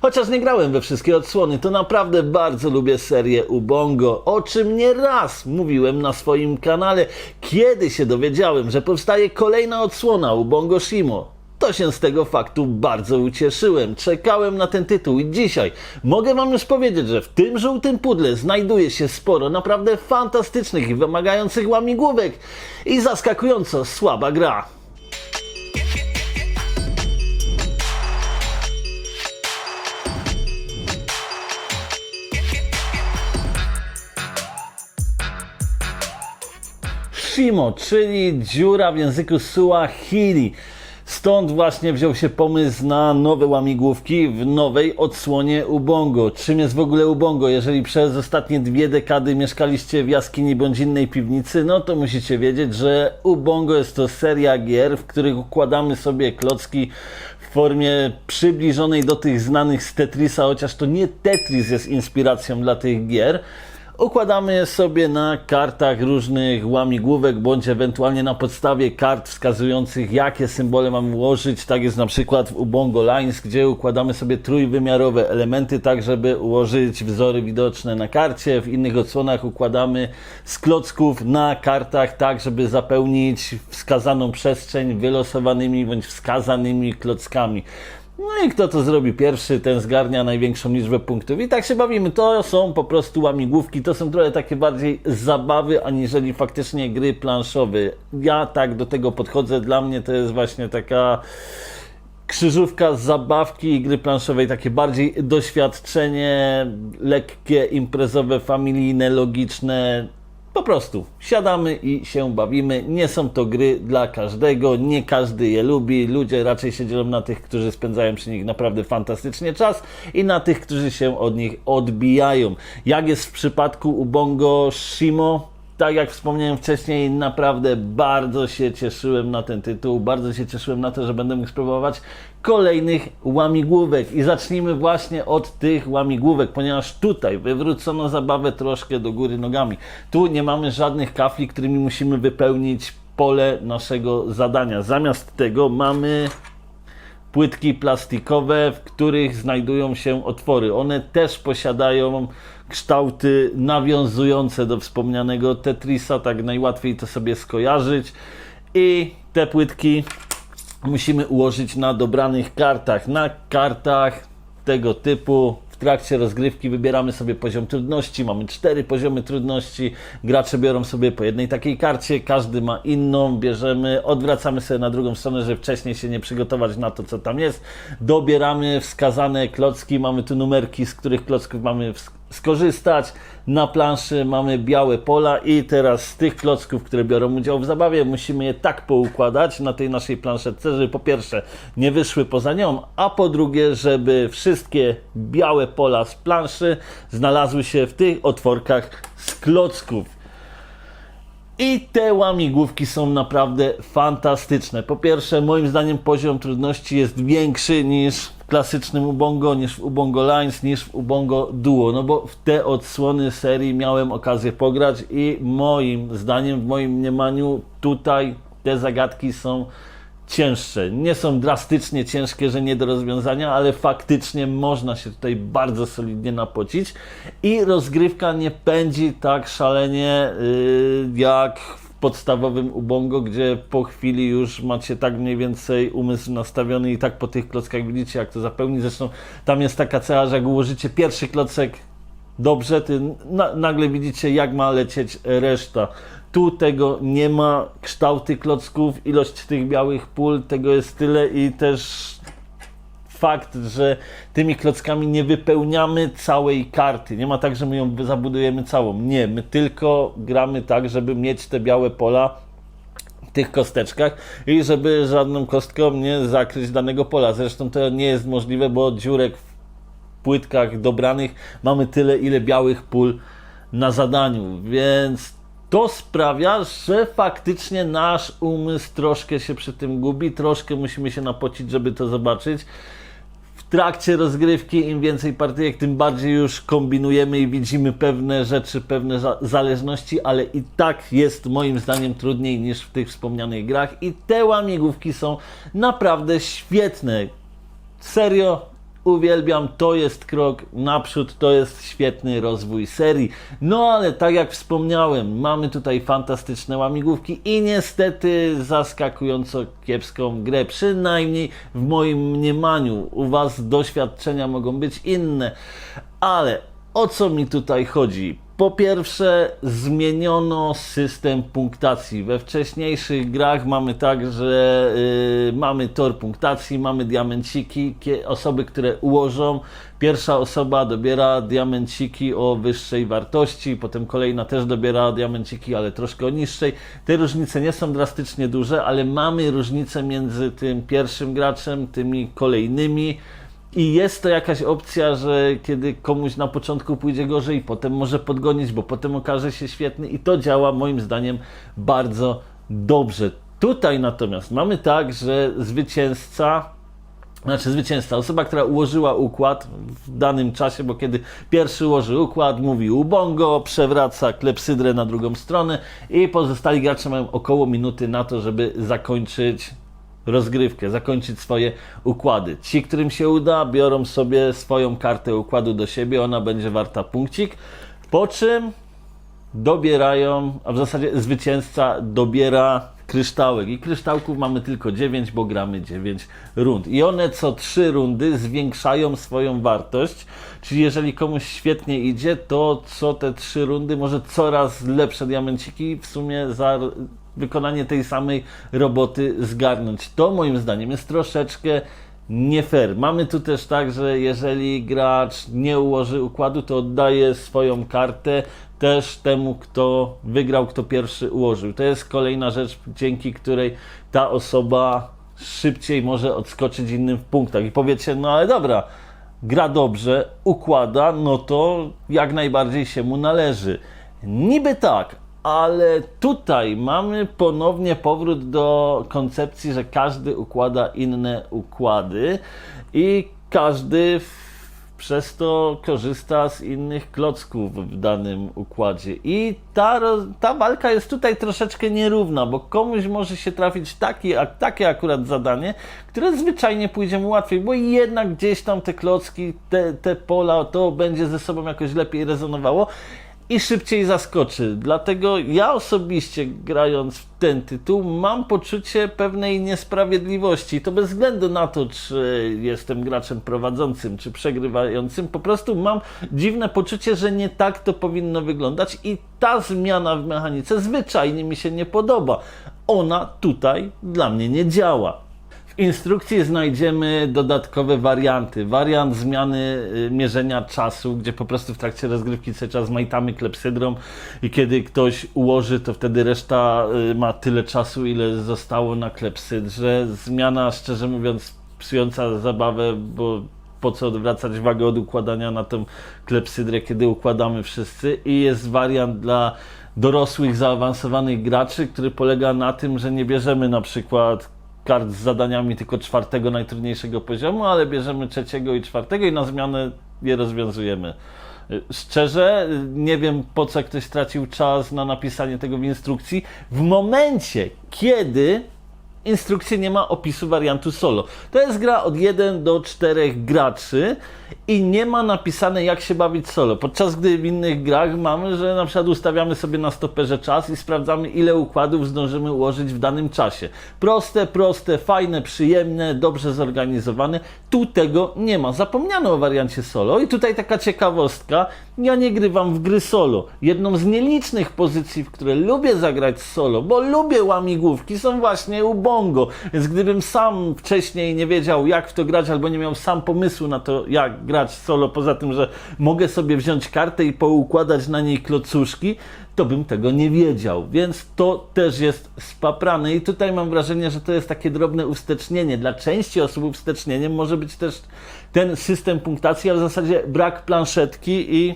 Chociaż nie grałem we wszystkie odsłony, to naprawdę bardzo lubię serię Ubongo, o czym nie raz mówiłem na swoim kanale, kiedy się dowiedziałem, że powstaje kolejna odsłona Ubongo Shimo. To się z tego faktu bardzo ucieszyłem. Czekałem na ten tytuł i dzisiaj mogę Wam już powiedzieć, że w tym żółtym pudle znajduje się sporo naprawdę fantastycznych i wymagających łamigłówek i zaskakująco słaba gra. Shimo, czyli dziura w języku Suahili. Stąd właśnie wziął się pomysł na nowe łamigłówki w nowej odsłonie Ubongo. Czym jest w ogóle Ubongo? Jeżeli przez ostatnie dwie dekady mieszkaliście w jaskini bądź innej piwnicy, no to musicie wiedzieć, że Ubongo jest to seria gier, w których układamy sobie klocki w formie przybliżonej do tych znanych z Tetrisa, chociaż to nie Tetris jest inspiracją dla tych gier. Układamy je sobie na kartach różnych łamigłówek, bądź ewentualnie na podstawie kart wskazujących, jakie symbole mamy ułożyć. Tak jest na przykład w Ubongo Lines, gdzie układamy sobie trójwymiarowe elementy, tak żeby ułożyć wzory widoczne na karcie. W innych odsłonach układamy z klocków na kartach, tak żeby zapełnić wskazaną przestrzeń wylosowanymi bądź wskazanymi klockami. No i kto to zrobi pierwszy, ten zgarnia największą liczbę punktów. I tak się bawimy. To są po prostu łamigłówki, to są trochę takie bardziej zabawy, aniżeli faktycznie gry planszowe. Ja tak do tego podchodzę. Dla mnie to jest właśnie taka krzyżówka zabawki i gry planszowej, takie bardziej doświadczenie, lekkie, imprezowe, familijne, logiczne. Po prostu siadamy i się bawimy. Nie są to gry dla każdego, nie każdy je lubi. Ludzie raczej się dzielą na tych, którzy spędzają przy nich naprawdę fantastycznie czas i na tych, którzy się od nich odbijają. Jak jest w przypadku Ubongo Shimo, tak jak wspomniałem wcześniej, naprawdę bardzo się cieszyłem na ten tytuł, bardzo się cieszyłem na to, że będę mógł spróbować kolejnych łamigłówek. I zacznijmy właśnie od tych łamigłówek, ponieważ tutaj wywrócono zabawę troszkę do góry nogami. Tu nie mamy żadnych kafli, którymi musimy wypełnić pole naszego zadania. Zamiast tego mamy płytki plastikowe, w których znajdują się otwory. One też posiadają kształty nawiązujące do wspomnianego Tetrisa, tak najłatwiej to sobie skojarzyć. I te płytki musimy ułożyć na dobranych kartach. Na kartach tego typu w trakcie rozgrywki wybieramy sobie poziom trudności. Mamy cztery poziomy trudności. Gracze biorą sobie po jednej takiej karcie, każdy ma inną. Bierzemy, odwracamy sobie na drugą stronę, żeby wcześniej się nie przygotować na to, co tam jest. Dobieramy wskazane klocki. Mamy tu numerki, z których klocków mamy ws- skorzystać. Na planszy mamy białe pola i teraz z tych klocków, które biorą udział w zabawie, musimy je tak poukładać na tej naszej planszetce, żeby po pierwsze nie wyszły poza nią, a po drugie, żeby wszystkie białe pola z planszy znalazły się w tych otworkach z klocków. I te łamigłówki są naprawdę fantastyczne. Po pierwsze, moim zdaniem poziom trudności jest większy niż klasycznym Ubongo, niż w Ubongo Lines, niż w Ubongo Duo. No bo w te odsłony serii miałem okazję pograć i moim zdaniem, w moim mniemaniu tutaj te zagadki są cięższe. Nie są drastycznie ciężkie, że nie do rozwiązania, ale faktycznie można się tutaj bardzo solidnie napocić i rozgrywka nie pędzi tak szalenie yy, jak podstawowym Ubongo, gdzie po chwili już macie tak mniej więcej umysł nastawiony i tak po tych klockach widzicie jak to zapełnić. Zresztą tam jest taka cecha, że jak ułożycie pierwszy klocek dobrze, ty na, nagle widzicie, jak ma lecieć reszta. Tu tego nie ma, kształty klocków, ilość tych białych pól, tego jest tyle i też fakt, że tymi klockami nie wypełniamy całej karty. Nie ma tak, że my ją zabudujemy całą. Nie, my tylko gramy tak, żeby mieć te białe pola tych kosteczkach i żeby żadną kostką nie zakryć danego pola. Zresztą to nie jest możliwe, bo dziurek w płytkach dobranych mamy tyle, ile białych pól na zadaniu, więc to sprawia, że faktycznie nasz umysł troszkę się przy tym gubi, troszkę musimy się napocić, żeby to zobaczyć. Trakcie rozgrywki im więcej partyjek, tym bardziej już kombinujemy i widzimy pewne rzeczy, pewne za- zależności, ale i tak jest moim zdaniem trudniej niż w tych wspomnianych grach i te łamigłówki są naprawdę świetne. Serio, uwielbiam, to jest krok naprzód, to jest świetny rozwój serii. No ale tak jak wspomniałem, mamy tutaj fantastyczne łamigłówki i niestety zaskakująco kiepską grę, przynajmniej w moim mniemaniu. U Was doświadczenia mogą być inne, ale o co mi tutaj chodzi? Po pierwsze, zmieniono system punktacji. We wcześniejszych grach mamy tak, że y, mamy tor punktacji, mamy diamenciki, osoby, które ułożą. Pierwsza osoba dobiera diamenciki o wyższej wartości, potem kolejna też dobiera diamenciki, ale troszkę o niższej. Te różnice nie są drastycznie duże, ale mamy różnicę między tym pierwszym graczem, tymi kolejnymi. I jest to jakaś opcja, że kiedy komuś na początku pójdzie gorzej, potem może podgonić, bo potem okaże się świetny i to działa moim zdaniem bardzo dobrze. Tutaj natomiast mamy tak, że zwycięzca, znaczy zwycięzca, osoba, która ułożyła układ w danym czasie, bo kiedy pierwszy ułoży układ, mówi ubongo, przewraca klepsydrę na drugą stronę i pozostali gracze mają około minuty na to, żeby zakończyć rozgrywkę, zakończyć swoje układy. Ci, którym się uda, biorą sobie swoją kartę układu do siebie, ona będzie warta punkcik, po czym dobierają, a w zasadzie zwycięzca dobiera kryształek. I kryształków mamy tylko 9, bo gramy 9 rund. I one co 3 rundy zwiększają swoją wartość. Czyli jeżeli komuś świetnie idzie, to co te 3 rundy może coraz lepsze diamenciki w sumie za wykonanie tej samej roboty zgarnąć. To moim zdaniem jest troszeczkę nie fair. Mamy tu też tak, że jeżeli gracz nie ułoży układu, to oddaje swoją kartę też temu, kto wygrał, kto pierwszy ułożył. To jest kolejna rzecz, dzięki której ta osoba szybciej może odskoczyć innym w punktach. I powiecie, no ale dobra, gra dobrze, układa, no to jak najbardziej się mu należy. Niby tak, ale tutaj mamy ponownie powrót do koncepcji, że każdy układa inne układy i każdy przez to korzysta z innych klocków w danym układzie. I ta, ta walka jest tutaj troszeczkę nierówna, bo komuś może się trafić taki, takie akurat zadanie, które zwyczajnie pójdzie mu łatwiej, bo jednak gdzieś tam te klocki, te, te pola, to będzie ze sobą jakoś lepiej rezonowało i szybciej zaskoczy. Dlatego ja osobiście, grając w ten tytuł, mam poczucie pewnej niesprawiedliwości. To bez względu na to, czy jestem graczem prowadzącym, czy przegrywającym, po prostu mam dziwne poczucie, że nie tak to powinno wyglądać i ta zmiana w mechanice zwyczajnie mi się nie podoba. Ona tutaj dla mnie nie działa. Instrukcji znajdziemy dodatkowe warianty. Wariant zmiany y, mierzenia czasu, gdzie po prostu w trakcie rozgrywki cały czas majtamy klepsydrą i kiedy ktoś ułoży, to wtedy reszta y, ma tyle czasu, ile zostało na klepsydrze. Zmiana, szczerze mówiąc, psująca zabawę, bo po co odwracać wagę od układania na tą klepsydrę, kiedy układamy wszyscy. I jest wariant dla dorosłych, zaawansowanych graczy, który polega na tym, że nie bierzemy na przykład kart z zadaniami tylko czwartego najtrudniejszego poziomu, ale bierzemy trzeciego i czwartego i na zmianę je rozwiązujemy. Szczerze, nie wiem po co ktoś stracił czas na napisanie tego w instrukcji. W momencie, kiedy instrukcji nie ma opisu wariantu solo. To jest gra od 1 do 4 graczy i nie ma napisane jak się bawić solo. Podczas gdy w innych grach mamy, że na przykład ustawiamy sobie na stoperze czas i sprawdzamy ile układów zdążymy ułożyć w danym czasie. Proste, proste, fajne, przyjemne, dobrze zorganizowane. Tu tego nie ma. Zapomniano o wariancie solo i tutaj taka ciekawostka. Ja nie grywam w gry solo. Jedną z nielicznych pozycji, w które lubię zagrać solo, bo lubię łamigłówki, są właśnie u Bongo. Więc gdybym sam wcześniej nie wiedział, jak w to grać, albo nie miał sam pomysłu na to, jak grać solo, poza tym, że mogę sobie wziąć kartę i poukładać na niej klocuszki, to bym tego nie wiedział. Więc to też jest spaprane. I tutaj mam wrażenie, że to jest takie drobne uwstecznienie. Dla części osób uwstecznieniem może być też ten system punktacji, ale w zasadzie brak planszetki i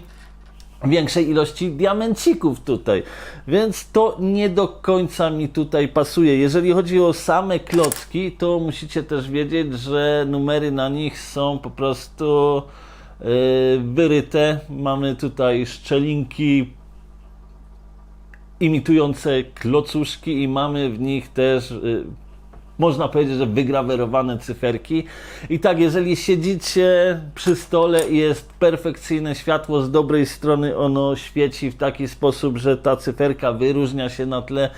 większej ilości diamencików tutaj. Więc to nie do końca mi tutaj pasuje. Jeżeli chodzi o same klocki, to musicie też wiedzieć, że numery na nich są po prostu yy, wyryte. Mamy tutaj szczelinki imitujące klocuszki i mamy w nich też yy, można powiedzieć, że wygrawerowane cyferki. I tak, jeżeli siedzicie przy stole i jest perfekcyjne światło z dobrej strony, ono świeci w taki sposób, że ta cyferka wyróżnia się na tle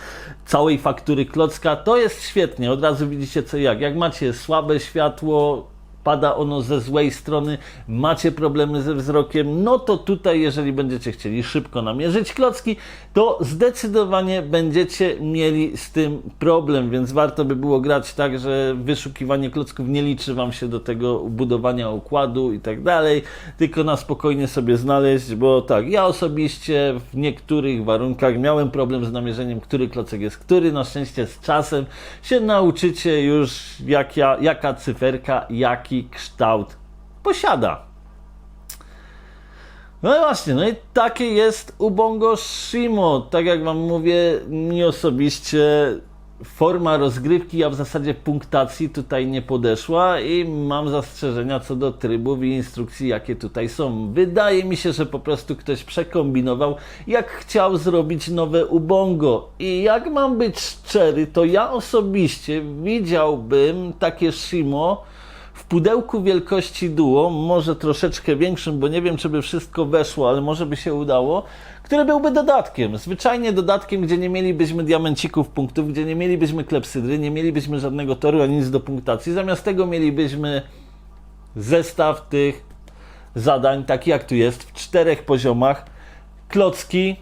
całej faktury klocka, to jest świetnie. Od razu widzicie co jak. Jak macie słabe światło, pada ono ze złej strony, macie problemy ze wzrokiem, no to tutaj, jeżeli będziecie chcieli szybko namierzyć klocki, to zdecydowanie będziecie mieli z tym problem, więc warto by było grać tak, że wyszukiwanie klocków nie liczy Wam się do tego budowania układu i tak dalej, tylko na spokojnie sobie znaleźć, bo tak, ja osobiście w niektórych warunkach miałem problem z namierzeniem, który klocek jest który, na szczęście z czasem się nauczycie już, jak ja, jaka cyferka, jaki kształt posiada. No i właśnie, no i takie jest Ubongo Shimo. Tak jak Wam mówię, mi osobiście forma rozgrywki, a w zasadzie punktacji tutaj nie podeszła i mam zastrzeżenia co do trybów i instrukcji, jakie tutaj są. Wydaje mi się, że po prostu ktoś przekombinował, jak chciał zrobić nowe Ubongo. I jak mam być szczery, to ja osobiście widziałbym takie Shimo w pudełku wielkości duo, może troszeczkę większym, bo nie wiem, czy by wszystko weszło, ale może by się udało, który byłby dodatkiem. Zwyczajnie dodatkiem, gdzie nie mielibyśmy diamencików punktów, gdzie nie mielibyśmy klepsydry, nie mielibyśmy żadnego toru ani nic do punktacji. Zamiast tego mielibyśmy zestaw tych zadań, taki jak tu jest, w czterech poziomach, klocki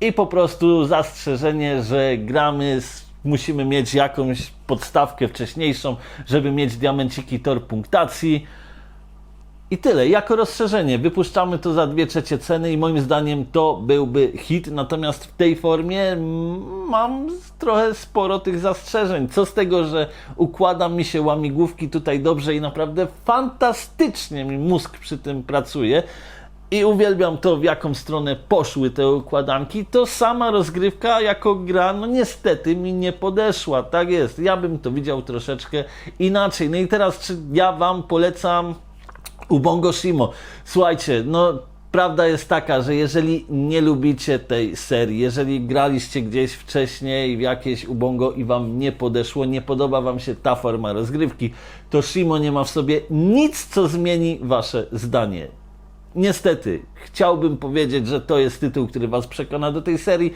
i po prostu zastrzeżenie, że gramy z musimy mieć jakąś podstawkę wcześniejszą, żeby mieć diamenciki tor punktacji. I tyle. Jako rozszerzenie wypuszczamy to za dwie trzecie ceny i moim zdaniem to byłby hit. Natomiast w tej formie mam trochę sporo tych zastrzeżeń. Co z tego, że układa mi się łamigłówki tutaj dobrze i naprawdę fantastycznie mi mózg przy tym pracuje i uwielbiam to, w jaką stronę poszły te układanki, to sama rozgrywka jako gra, no niestety mi nie podeszła. Tak jest, ja bym to widział troszeczkę inaczej. No i teraz, czy ja Wam polecam Ubongo Shimo? Słuchajcie, no prawda jest taka, że jeżeli nie lubicie tej serii, jeżeli graliście gdzieś wcześniej w jakieś Ubongo i Wam nie podeszło, nie podoba Wam się ta forma rozgrywki, to Shimo nie ma w sobie nic, co zmieni Wasze zdanie. Niestety, chciałbym powiedzieć, że to jest tytuł, który Was przekona do tej serii,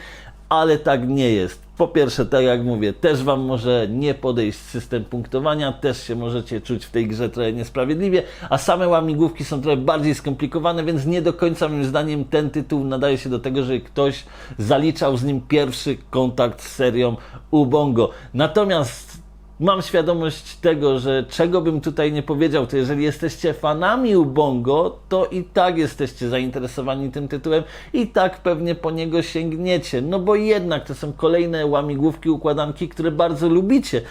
ale tak nie jest. Po pierwsze, tak jak mówię, też Wam może nie podejść system punktowania, też się możecie czuć w tej grze trochę niesprawiedliwie, a same łamigłówki są trochę bardziej skomplikowane, więc nie do końca moim zdaniem ten tytuł nadaje się do tego, że ktoś zaliczał z nim pierwszy kontakt z serią Ubongo. Natomiast mam świadomość tego, że czego bym tutaj nie powiedział, to jeżeli jesteście fanami Ubongo, to i tak jesteście zainteresowani tym tytułem i tak pewnie po niego sięgniecie. No bo jednak to są kolejne łamigłówki, układanki, które bardzo lubicie.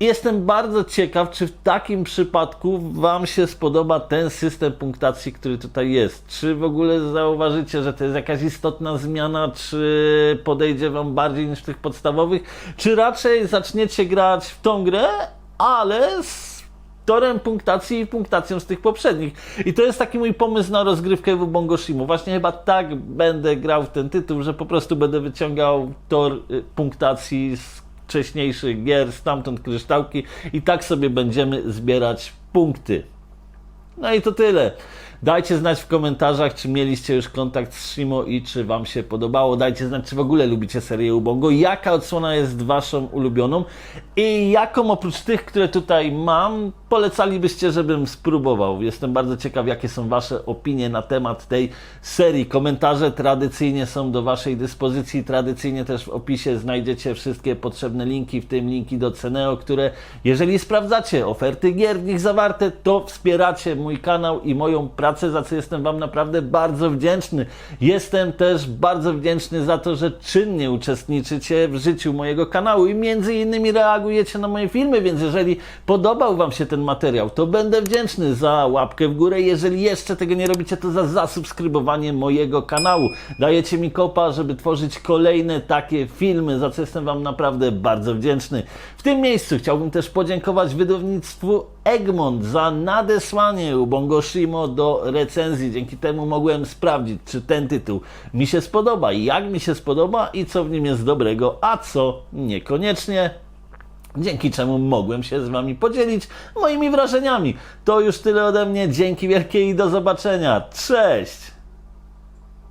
Jestem bardzo ciekaw, czy w takim przypadku Wam się spodoba ten system punktacji, który tutaj jest. Czy w ogóle zauważycie, że to jest jakaś istotna zmiana, czy podejdzie Wam bardziej niż w tych podstawowych, czy raczej zaczniecie grać w tą grę, ale z torem punktacji i punktacją z tych poprzednich. I to jest taki mój pomysł na rozgrywkę w Ubongo Shimu. Właśnie chyba tak będę grał w ten tytuł, że po prostu będę wyciągał tor y, punktacji z wcześniejszych gier, stamtąd kryształki i tak sobie będziemy zbierać punkty. No i to tyle. Dajcie znać w komentarzach, czy mieliście już kontakt z Shimo i czy Wam się podobało. Dajcie znać, czy w ogóle lubicie serię Ubongo, jaka odsłona jest Waszą ulubioną i jaką oprócz tych, które tutaj mam, polecalibyście, żebym spróbował. Jestem bardzo ciekaw, jakie są Wasze opinie na temat tej serii. Komentarze tradycyjnie są do Waszej dyspozycji. Tradycyjnie też w opisie znajdziecie wszystkie potrzebne linki, w tym linki do Ceneo, które jeżeli sprawdzacie oferty gier w nich zawarte, to wspieracie mój kanał i moją pracę, za co jestem Wam naprawdę bardzo wdzięczny. Jestem też bardzo wdzięczny za to, że czynnie uczestniczycie w życiu mojego kanału i między innymi reagujecie na moje filmy, więc jeżeli podobał Wam się ten materiał, to będę wdzięczny za łapkę w górę. Jeżeli jeszcze tego nie robicie, to za zasubskrybowanie mojego kanału. Dajecie mi kopa, żeby tworzyć kolejne takie filmy, za co jestem Wam naprawdę bardzo wdzięczny. W tym miejscu chciałbym też podziękować wydawnictwu Egmont za nadesłanie Ubongo Shimo do recenzji. Dzięki temu mogłem sprawdzić, czy ten tytuł mi się spodoba, jak mi się spodoba i co w nim jest dobrego, a co niekoniecznie. Dzięki czemu mogłem się z Wami podzielić moimi wrażeniami. To już tyle ode mnie, dzięki wielkie i do zobaczenia. Cześć!